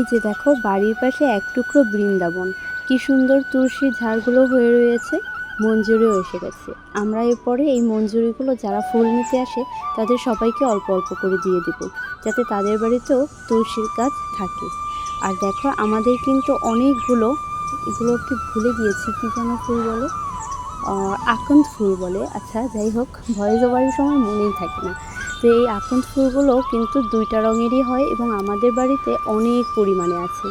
এই যে দেখো, বাড়ির পাশে এক টুকরো বৃন্দাবন। কি সুন্দর তুলসী ঝাড়গুলো হয়ে রয়েছে, মঞ্জুরিও এসে গেছে। আমরা এরপরে এই মঞ্জুরিগুলো যারা ফুল নিতে আসে, তাদের সবাইকে অল্প অল্প করে দিয়ে দেবো, যাতে তাদের বাড়িতেও তুলসীর গাছ থাকে। আর দেখো, আমাদের কিন্তু অনেকগুলো, এগুলো কি ভুলে গিয়েছি কী যেন ফুল বলে? আকন্দ ফুল বলে। আচ্ছা যাই হোক, ভয়েস ওভারের সময় মনেই থাকে না। তো এই আকন্দ ফুলগুলো কিন্তু দুইটা রঙেরই হয় এবং আমাদের বাড়িতে অনেক পরিমাণে আছে।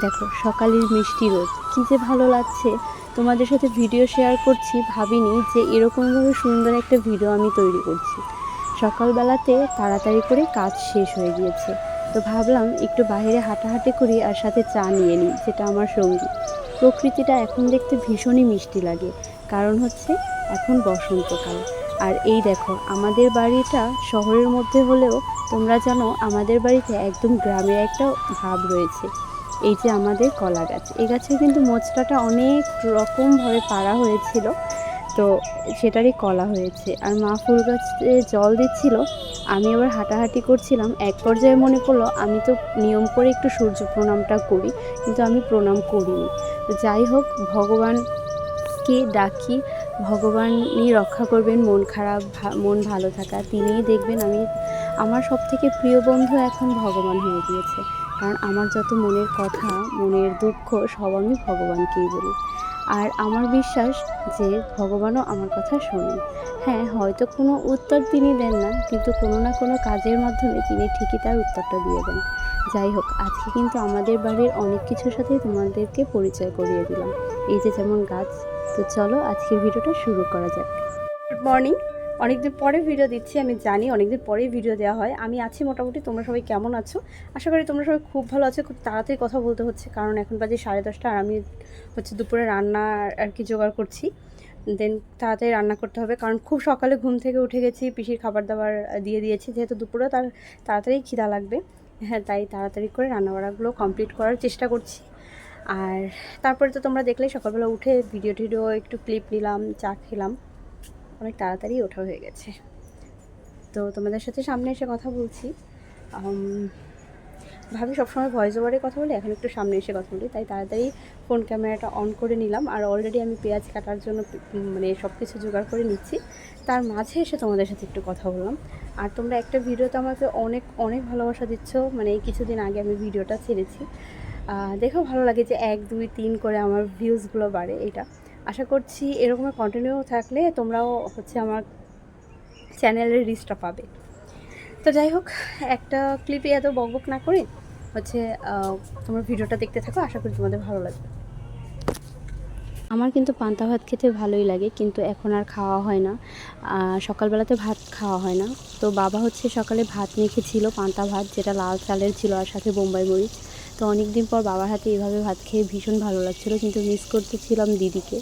দেখো, সকালের মিষ্টি রোদ। কী যে ভালো লাগছে। তোমাদের সাথে ভিডিও শেয়ার করছি, ভাবিনি যে এরকমভাবে সুন্দর একটা ভিডিও আমি তৈরি করছি। সকালবেলাতে তাড়াতাড়ি করে কাজ শেষ হয়ে গিয়েছে। তো ভাবলাম একটু বাইরে হাঁটাহাঁটি করি আর সাথে চা নিয়ে নিই, যেটা আমার সঙ্গী। প্রকৃতিটা এখন দেখতে ভীষণই মিষ্টি লাগে। কারণ হচ্ছে এখন বসন্তকাল। আর এই দেখো, আমাদের বাড়িটা শহরের মধ্যে হলেও তোমরা জানো আমাদের বাড়িতে একদম গ্রামের একটা ভাব রয়েছে। এই যে আমাদের কলা গাছ, এই গাছের কিন্তু মোচটাটা অনেক রকমভাবে পাড়া হয়েছিল। তো সেটারই কলা হয়েছে। আর মা ফুল গাছে জল দিচ্ছিল, আমি আবার হাঁটাহাঁটি করছিলাম। এক পর্যায়ে মনে পড়ল, আমি তো নিয়ম করে একটু সূর্য প্রণামটা করি, কিন্তু আমি প্রণাম করিনি। তো যাই হোক, ভগবানকে ডাকি ভগবানই রক্ষা করবেন, মন খারাপ মন ভালো থাকা। তিনিই দেখবেন আমি, আমার সব থেকে প্রিয় বন্ধু এখন ভগবান হয়ে গিয়েছে। কারণ আমার যত মনের কথা, মনের দুঃখ, সব আমি ভগবানকেই বলি। আর আমার বিশ্বাস যে ভগবানও আমার কথা শোনেন। হ্যাঁ হয়তো কোনো উত্তর তিনি দেন না, কিন্তু কোনো না কোনো কাজের মাধ্যমে তিনি ঠিকই তার উত্তরটা দিয়ে দেন। যাই হোক, আজকে কিন্তু আমাদের বাড়ির অনেক কিছুর সাথেই তোমাদেরকে পরিচয় করিয়ে দিলাম। এই যে যেমন গাছ, তো চলো আজকের ভিডিওটা শুরু করা যাক। গুড মর্নিং অনেকদিন পরে ভিডিও দিচ্ছি, আমি জানি অনেকদিন পরেই ভিডিও দেওয়া হয়। আমি আছি মোটামুটি, তোমরা সবাই কেমন আছো? আশা করি তোমরা সবাই খুব ভালো আছো, খুব তাড়াতাড়ি কথা বলতে হচ্ছে, কারণ এখন বাজে সাড়ে দশটা আর আমি হচ্ছে দুপুরে রান্না আর কি জোগাড় করছি। দেন তাড়াতাড়ি রান্না করতে হবে, কারণ খুব সকালে ঘুম থেকে উঠে গেছি, পিসির খাবার দাবার দিয়ে দিয়েছি, যেহেতু দুপুরে তার তাড়াতাড়ি খিদা লাগবে। হ্যাঁ তাই তাড়াতাড়ি করে রান্নাবাড়াগুলো কমপ্লিট করার চেষ্টা করছি। আর তারপরে তো তোমরা দেখলে সকালবেলা উঠে ভিডিও টিডিও, একটু ক্লিপ নিলাম, চা খেলাম। অনেক তাড়াতাড়ি ওঠা হয়ে গেছে। তো তোমাদের সাথে সামনে এসে কথা বলছি। ভাবি সবসময় ভয়েস ওভারে কথা বলি, এখন একটু সামনে এসে কথা বলি। তাই তাড়াতাড়ি ফোন ক্যামেরাটা অন করে নিলাম। আর অলরেডি আমি পেঁয়াজ কাটার জন্য মানে সব কিছু জোগাড় করে নিচ্ছি। তার মাঝে এসে তোমাদের সাথে একটু কথা বললাম। আর তোমরা একটা ভিডিওতে আমাকে অনেক অনেক ভালোবাসা দিচ্ছ। মানে এই কিছুদিন আগে আমি ভিডিওটা ছেড়েছি। দেখেও ভালো লাগে যে এক, দুই, তিন করে আমার ভিউজগুলো বাড়ে এটা। আশা করছি এরকমের কন্টিনিউ থাকলে তোমরাও হচ্ছে আমার চ্যানেলের রিচটা পাবে। তো যাই হোক, একটা ক্লিপে এত বকবক না করে হচ্ছে তোমার ভিডিওটা দেখতে থাকো, আশা করি তোমাদের ভালো লাগবে। আমার কিন্তু পান্তা ভাত খেতে ভালোই লাগে, কিন্তু এখন আর খাওয়া হয় না। সকালবেলাতে ভাত খাওয়া হয় না। তো বাবা হচ্ছে সকালে ভাত মেখেছিল পান্তা ভাত, যেটা লাল চালের ছিল আর সাথে বোম্বাই মরিচ। তো অনেক দিন পর বাবার হাতে এভাবে ভাত খেয়ে ভীষণ ভালো লাগছিল, কিন্তু মিস করতেছিলাম দিদিকে।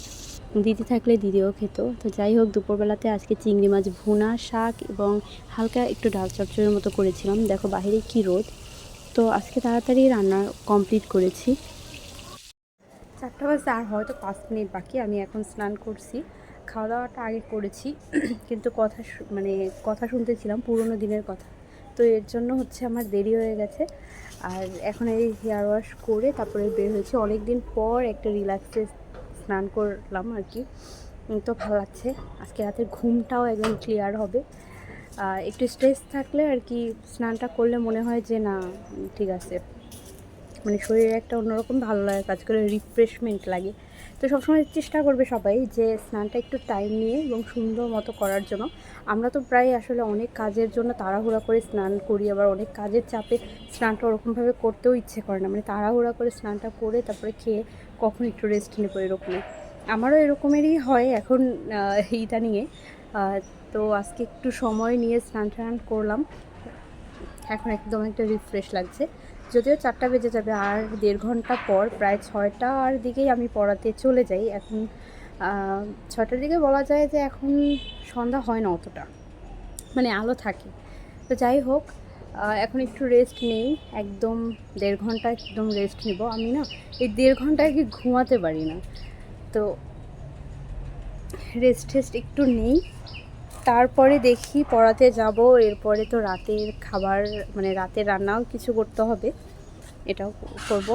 দিদি থাকলে দিদিও খেত। তো যাই হোক, দুপুরবেলাতে আজকে চিংড়ি মাছ, ভুনা, শাক এবং হালকা একটু ডাল চচ্চড়ের মতো করেছিলাম। দেখো বাইরে কি রোদ। তো আজকে তাড়াতাড়ি রান্না কমপ্লিট করেছি। চারটা বাজে আর হয়তো পাঁচ মিনিট বাকি। আমি এখন স্নান করছি। খাওয়া দাওয়াটা আগে করেছি। কিন্তু কথা মানে কথা শুনতেছিলাম, পুরোনো দিনের কথা। তো এর জন্য হচ্ছে আমার দেরি হয়ে গেছে। আর এখন এই হেয়ার ওয়াশ করে তারপরে বের হয়েছে। অনেক দিন পর একটা রিল্যাক্সে স্নান করলাম আর কি। তো ভালো লাগছে। আজকে রাতের ঘুমটাও একদম ক্লিয়ার হবে। একটু স্ট্রেস থাকলে আর কি স্নানটা করলে মনে হয় যে না, ঠিক আছে। মানে শরীরে একটা অন্যরকম ভালো লাগে কাজ করে রিফ্রেশমেন্ট লাগে। তো সবসময় চেষ্টা করবে সবাই যে স্নানটা একটু টাইম নিয়ে এবং সুন্দর মতো করার জন্য। আমরা তো প্রায় আসলে অনেক কাজের জন্য তাড়াহুড়া করে স্নান করি আবার অনেক কাজের চাপে স্নানটা ওরকমভাবে করতেও ইচ্ছে করে না। মানে তাড়াহুড়া করে স্নানটা করে তারপরে খেয়ে কখন একটু রেস্ট নেব এরকমই আমারও এরকমেরই হয় এখন আহ, নিয়ে। তো আজকে একটু সময় নিয়ে স্নান টান করলাম। এখন একদম একটা রিফ্রেশ লাগছে। যদিও চারটা বেজে যাবে, আর দেড় ঘণ্টা পর প্রায় ছয়টার দিকেই আমি পড়াতে চলে যাই। এখন ছটার দিকে বলা যায় যে এখন সন্ধ্যা হয় না অতটা। মানে আলো থাকে। তো যাই হোক এখন একটু রেস্ট নেই। একদম দেড় ঘণ্টা একদম রেস্ট নেব। আমি না এই দেড় ঘন্টায় কি ঘুমাতে পারি না। তো রেস্ট টেস্ট একটু নেই। তারপরে দেখি পড়াতে যাব, এরপরে তো রাতের খাবার মানে রাতের রান্নাও কিছু করতে হবে, এটাও করব।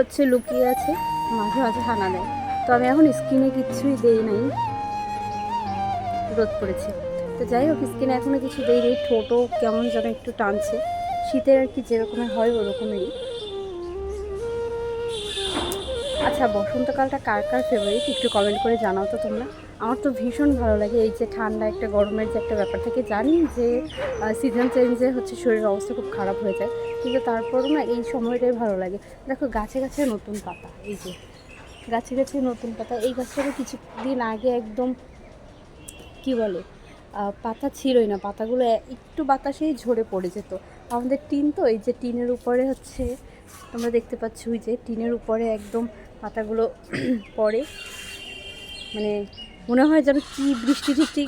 হচ্ছে লুকিয়ে আছে। মাঝে মাঝে হানা দেয়। তো আমি এখন স্কিনে কিছুই দেই নাই। রোদ পড়েছে। তো যাই হোক, স্কিনে এখনও কিছু দেই নেই। ঠোঁটও কেমন যেন একটু টানছে। শীতের আর কি যেরকমের হয় ওরকমেরই। আচ্ছা বসন্তকালটা কার কার ফেভারিট একটু কমেন্ট করে জানাও তো তোমরা। আমার তো ভীষণ ভালো লাগে এই যে ঠান্ডা একটা গরমের যে একটা ব্যাপার থাকে। জানি যে সিজন চেঞ্জে হচ্ছে শরীরের অবস্থা খুব খারাপ হয়ে যায়। কিন্তু তারপরও না এই সময়টাই ভালো লাগে। দেখো, গাছে গাছে নতুন পাতা, এই যে। গাছে গাছে নতুন পাতা। এই গাছটাকে কিছুদিন আগে একদম, কি বলে পাতা ছিলই না। পাতাগুলো একটু বাতাসেই ঝরে পড়ে যেত। আমাদের টিন তো, এই যে টিনের উপরে হচ্ছে, তোমরা দেখতে পাচ্ছ, ওই যে টিনের উপরে একদম পাতাগুলো পড়ে। মানে মনে হয় যেন কি বৃষ্টি টিষ্টি,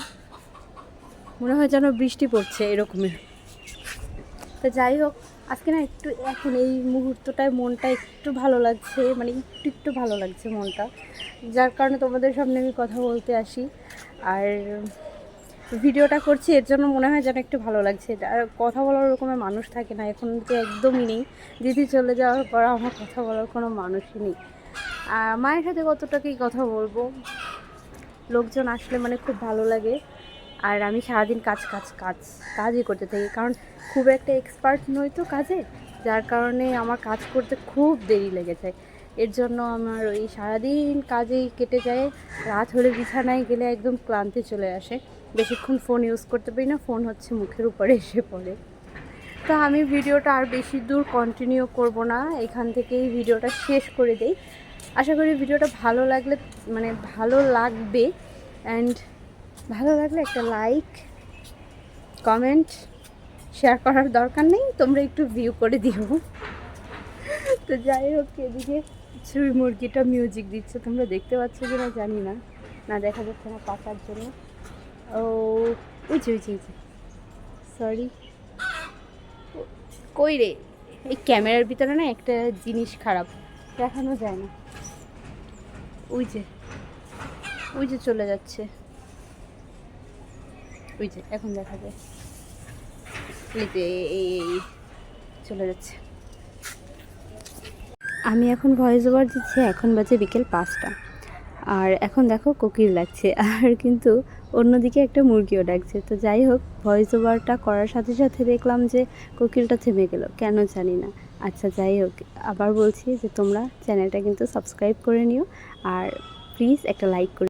মনে হয় যেন বৃষ্টি পড়ছে এরকমের তো যাই হোক, আজকে না একটু এখন এই মুহূর্তটায় মনটা একটু ভালো লাগছে মানে একটু একটু ভালো লাগছে মনটা। যার কারণে তোমাদের সামনে আমি কথা বলতে আসি। আর ভিডিওটা করছি, এর জন্য মনে হয় যেন একটু ভালো লাগছে। আর কথা বলার ওরকমের মানুষ থাকে না, এখন তো একদমই নেই। দিদি চলে যাওয়ার পর আমার কথা বলার কোনো মানুষই নেই। আর মায়ের সাথে কতটা কতটাকেই কথা বলব? লোকজন আসলে মানে খুব ভালো লাগে। আর আমি সারাদিন কাজ কাজ কাজ, কাজই করতে থাকি। কারণ খুব একটা এক্সপার্ট নই তো কাজে। যার কারণে আমার কাজ করতে খুব দেরি লেগে যায়। এর জন্য আমার ওই সারাদিন কাজেই কেটে যায়। রাত হলে বিছানায় গেলে একদম ক্লান্তি চলে আসে। বেশিক্ষণ ফোন ইউজ করতে পারি না। ফোন হচ্ছে মুখের উপরে এসে পড়ে। তো আমি ভিডিওটা আর বেশি দূর কন্টিনিউ করব না। এখান থেকেই ভিডিওটা শেষ করে দেই। আশা করি ভিডিওটা ভালো লাগলে মানে ভালো লাগবে। অ্যান্ড ভালো লাগলে একটা লাইক কমেন্ট শেয়ার করার দরকার নেই। তোমরা একটু ভিউ করে দিও। তো যাই হোক, এদিকে ছুরি মুরগিটা মিউজিক দিচ্ছে। তোমরা দেখতে পাচ্ছ কি না জানি না। না, দেখা যাচ্ছে না পাকার জন্য। ও ওই যে সরি কই রে এই ক্যামেরার ভিতরে না একটা জিনিস খারাপ, দেখানো যায় না। ওই যে ওই যে চলে যাচ্ছে। ওই যে, এখন দেখা যায়। এই যে, এই চলে যাচ্ছে। আমি এখন ভয়েস ওভার দিচ্ছি, এখন বাজে বিকেল পাঁচটা। আর এখন দেখো কোকিল লাগছে আর কিন্তু অন্যদিকে একটা মুরগিও ডাকছে। তো যাই হোক ভয়েস ওভারটা করার সাথে সাথে দেখলাম যে কোকিলটা থেমে গেল। কেন জানি না। আচ্ছা যাই হোক, আবার বলছি যে তোমরা চ্যানেলটা কিন্তু সাবস্ক্রাইব করে নিও। আর প্লিজ একটা লাইক করে